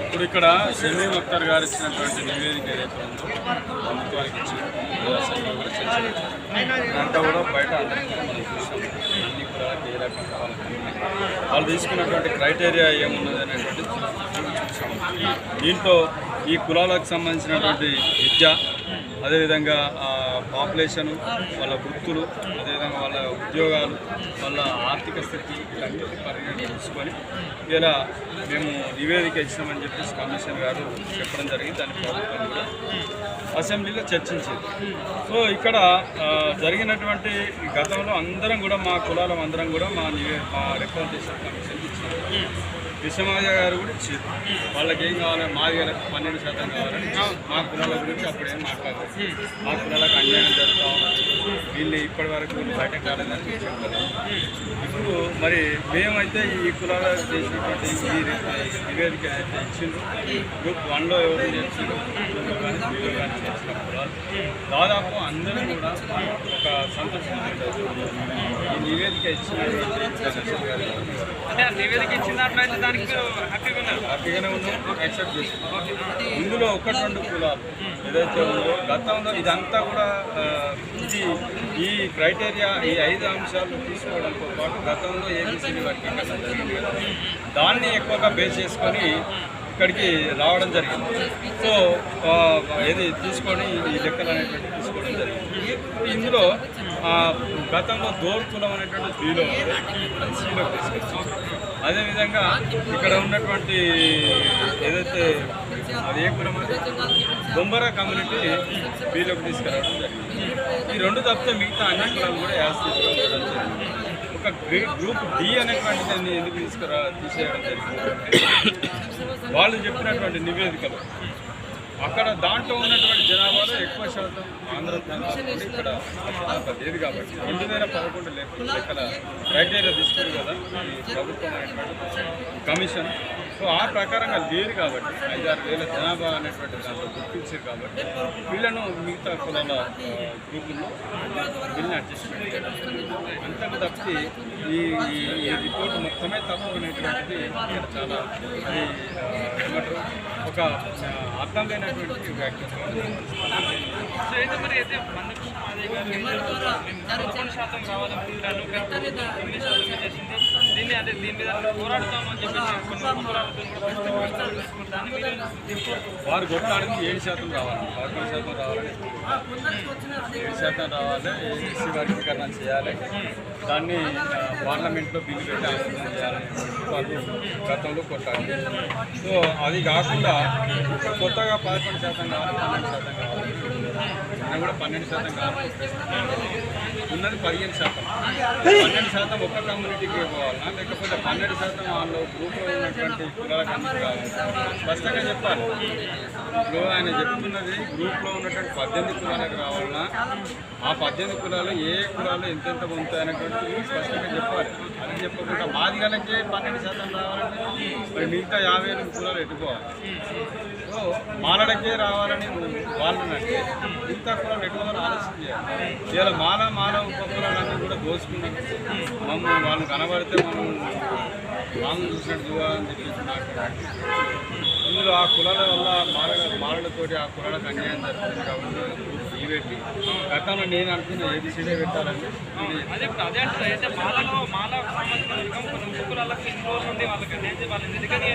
ఇప్పుడు ఇక్కడ షమీం అఖ్తర్ గారు ఇచ్చినటువంటి నివేదిక ఏదైతే ఉందో ప్రభుత్వానికి కూడా బయట అన్ని ఏ రకంగా వాళ్ళు తీసుకున్నటువంటి క్రైటీరియా ఏమున్నది అనేటువంటి దీంట్లో ఈ కులాలకు సంబంధించినటువంటి విద్య అదేవిధంగా పాపులేషను వాళ్ళ వృత్తులు అదేవిధంగా వాళ్ళ ఉద్యోగాలు వాళ్ళ ఆర్థిక స్థితి ఇవన్నీ పరిగణన తీసుకొని ఇలా మేము నివేదిక ఇచ్చినామని చెప్పేసి కమిషన్ గారు చెప్పడం జరిగింది. దాని ప్రభుత్వం కూడా అసెంబ్లీలో చర్చించింది. సో ఇక్కడ జరిగినటువంటి గతంలో అందరం కూడా మా కులాలం అందరం కూడా మా నివే మా రిప్రజెంటేషన్ కమిషన్కి ఇచ్చినాం. విశ్వమాజ గారు కూడా ఇచ్చారు. వాళ్ళకి ఏం కావాలి? మాది పన్నెండు శాతం కావాలని. మా కులాల గురించి అప్పుడేం మాట్లాడారు మా కులాలకు అన్యాయం జరుగుతూ వీళ్ళు ఇప్పటి వరకు వీళ్ళు బయటకు రాలేదని చెప్పారు ఇప్పుడు మరి మేమైతే ఈ కులాల చేసినటువంటి ఈ నివేదిక ఏదైతే ఇచ్చిందో గ్రూప్ వన్లో ఎవరు కానీ చేసిన కులాలు దాదాపు అందరూ కూడా ఒక సంతోషంగా ఈ నివేదిక నివేదిక ఇచ్చిన దాంట్లో అయితే దానికి ఉన్నారు. హ్యాపీగానే ఉన్నాం యాక్సెప్ట్ చేస్తున్నాం ఇందులో ఒకటి రెండు కులాలు ఏదైతే ఉందో గతంలో ఇదంతా కూడా ఇది ఈ క్రైటీరియా ఈ ఐదు అంశాలు తీసుకోవడంతో పాటు గతంలో ఏబిసిడి వర్గీకరణ జరిగింది కదా దాన్ని ఎక్కువగా బేస్ చేసుకొని ఇక్కడికి రావడం జరిగింది. సో ఏది తీసుకొని ఈ లెక్కలు అనేటువంటి తీసుకోవడం జరిగింది. ఇందులో గతంలో దోర్ కులం అనేటువంటి స్త్రీలో స్త్రీలో అదేవిధంగా ఇక్కడ ఉన్నటువంటి ఏదైతే అది ఏ కులం బొంబరా కమ్యూనిటీ వీళ్ళకి తీసుకురావడం జరిగింది. ఈ రెండు తప్పితే మిగతా అన్ని కులాలు కూడా యాస్తి ఒక గ్రే- గ్రూప్ డి అనేటువంటి దాన్ని ఎందుకు తీసుకురా తీసేయడం జరిగింది? వాళ్ళు చెప్పినటువంటి నివేదికలు. అక్కడ దాంట్లో ఉన్నటువంటి జనాభాలో ఎక్కువ శాతం ఆంధ్ర ఇక్కడ లేదు కాబట్టి రెండు వేల పదకొండు లెక్కల క్రైటీరియా తీసుకుంది కదా ఈ ప్రభుత్వం కమిషన్. సో ఆ ప్రకారంగా లేదు కాబట్టి ఐదారు వేల జనాభా అనేటువంటి దాంట్లో గుర్తించారు కాబట్టి వీళ్ళను మిగతా కులాల గ్రూపుల్లో వీళ్ళని అడ్జస్ట్మెంట్ చేయడం అంతకు తప్పితే ఈ ఈ- రిపోర్ట్ మొత్తమే తప్పు అనేటువంటిది చాలా అది ఏమంటారు ఒక ఆ, అర్థం లేనటువంటి వ్యాఖ్య దీన్ని అదే దీని మీద. వారు కొట్లాడింది ఏడు శాతం రావాలి. పదకొండు శాతం రావాలని ఏడు శాతం రావాలి. ఏసీ వర్గీకరణ చేయాలి. దాన్ని పార్లమెంట్లో బిల్లు పెట్టి ఆమోదం చేయాలని వాళ్ళు గతంలో కొట్లాడారు. సో అది కాకుండా కొత్తగా పదకొండు శాతం కావాలి పన్నెండు శాతం కావాలి. కూడా పన్నెండు శాతం కావాలి. ఉన్నది పదిహేను శాతం. పన్నెండు శాతం ఒక్క కమ్యూనిటీకి పోవాలన్నా లేకపోతే పన్నెండు శాతం వాళ్ళు గ్రూప్లో ఉన్నటువంటి కులాలకు స్పష్టంగా చెప్పాలి. ఇప్పుడు ఆయన చెప్తున్నది గ్రూప్లో ఉన్నటువంటి పద్దెనిమిది కులాలకు రావాలన్నా ఆ పద్దెనిమిది కులాలు ఏ కులాలు ఎంతెంత పొందుతాయి అనేటువంటిది స్పష్టంగా చెప్పాలి. అది చెప్పకుండా మాదిగలకే పన్నెండు శాతం రావాలంటే మరి మిగతా యాభై ఎనిమిది కులాలు ఎట్టుకోవాలి సో మాలడకే రావాలని వాళ్ళనంటే మిగతా కులాలు ఎట్టుకోవాలని ఆలోచన చేయాలి. ఇలా మాల మాల ఉపకులాలన్నీ కూడా దోచుకున్నాం మమ్మల్ని వాళ్ళు కనబడితే మనం రాము చూసినట్టు చూడాలని చెప్పేసి ఇందులో ఆ కులాల వల్ల మారడ మాలలతోటి ఆ కులాలకు అన్యాయం జరుగుతుంది కాబట్టి గతంలో నేను అనుకున్న ఏబిసిడే పెట్టాలంటే అదే అదే మాలలో మాల సంబంధించిన వర్గం కొన్ని ముగ్గురాలకు ఇన్ని రోజులు వాళ్ళకి